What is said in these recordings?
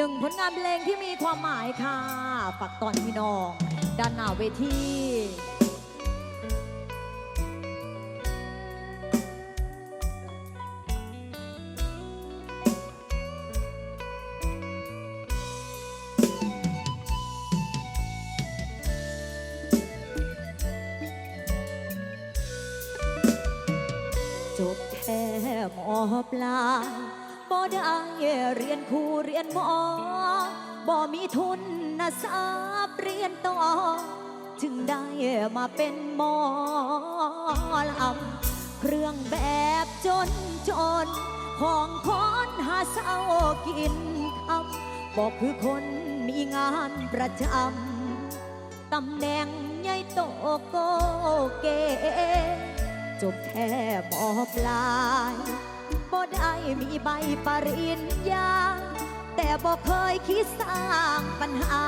หนึ่งผลงานเพลงที่มีความหมายค่ะ ฝากตอนพี่น้อง ด้านหน้าเวทีจบแค่หมอปลาย บ่ได้เรียนครูเรียนหมอบ่มีทุนนะทรัพย์เรียนต่อจึงได้มาเป็นหมอลำเครื่องแบบจนจน ของคนหาเศร้ากินคำบอกคือคนมีงานประจำตำแหน่งใหญ่โตโกเกจบแค่มอปลาย บ่ได้มีใบปริญญา แต่บ่เคยคิดสร้างปัญหา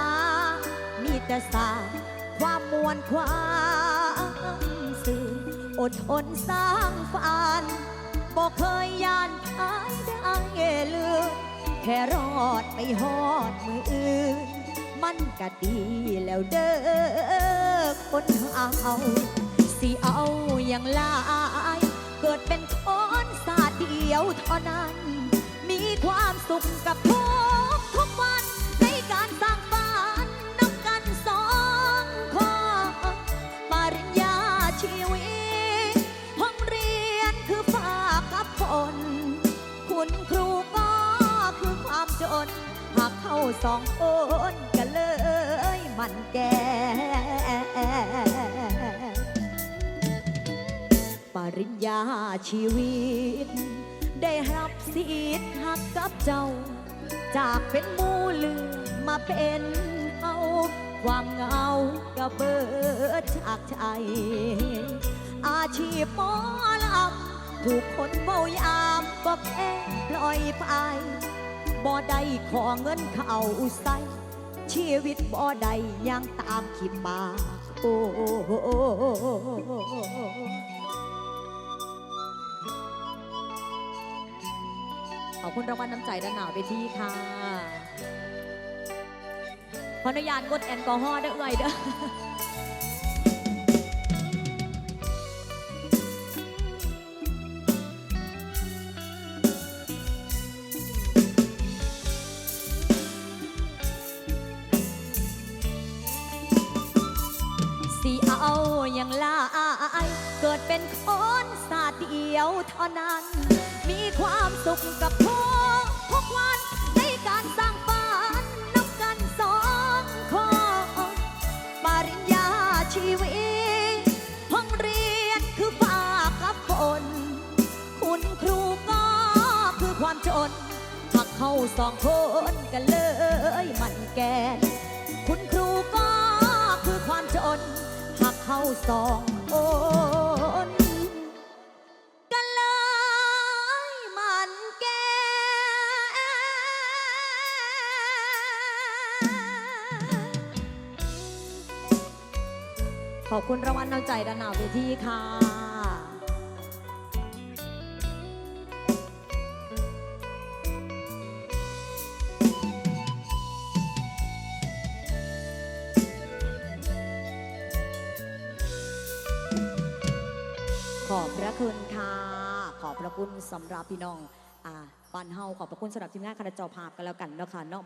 มีแต่สร้างความมวลความสื่ออดทนสร้างฝันบ่เคยยานพายได้เลือแค่รอดไปหอดมืออื่น มันก็ดีแล้วเด้อคนเอา สิเอาอย่างลาย เกิดเป็นคน ดเดียวเท่านั้น มีความสุขกับทุกทุกวันในการสร้างฝันนับกันสองคนปริญญาชีวิตห้องเรียนคือฝากกับฝนคุณครูก็คือความจน หากเข้าสองคนกันเลยมันแก่ปริญญาชีวิต ได้รับสิทธิ์หักกับเจ้า จากเป็นมูเหลือมาเป็นเอาความเหงาก็เบิดจากใจอาชีพหมอลำถูกคนเมายามก็แค่ปล่อยไปบ่ได้ขอเงินเขาใส่ชีวิตบ่ได้ยังตามขีดมากโอ้ ขอบคุณรางวัลน้ำใจด้านหน้าเวทีค่ะขออนุญาตงดแอลกอฮอล์เด้เอ่ยเด้อสิเอาอย่างลายเกิดเป็นคนสาดเดียวเท่านั้น มีความสุขกับทุกทุกวันในการสร้างฝันนับกันสองคนปริญญาชีวิตห้องเรียนคือฝากกับฝนคุณครูก็คือความจนหากเข้าสองคนกันเลยมันแกน คุณครูก็คือความจนหากเข้าสองคน ขอบคุณรางวัลน้ำใจด้านหน้าเวทีค่ะขอบพระคุณค่ะ ขอบพระคุณสำหรับพี่น้อง อ่าบ้านเฮาขอบพระคุณสำหรับทีมงานคณะเจอภาพกันแล้วกันเนาะค่ะเนาะ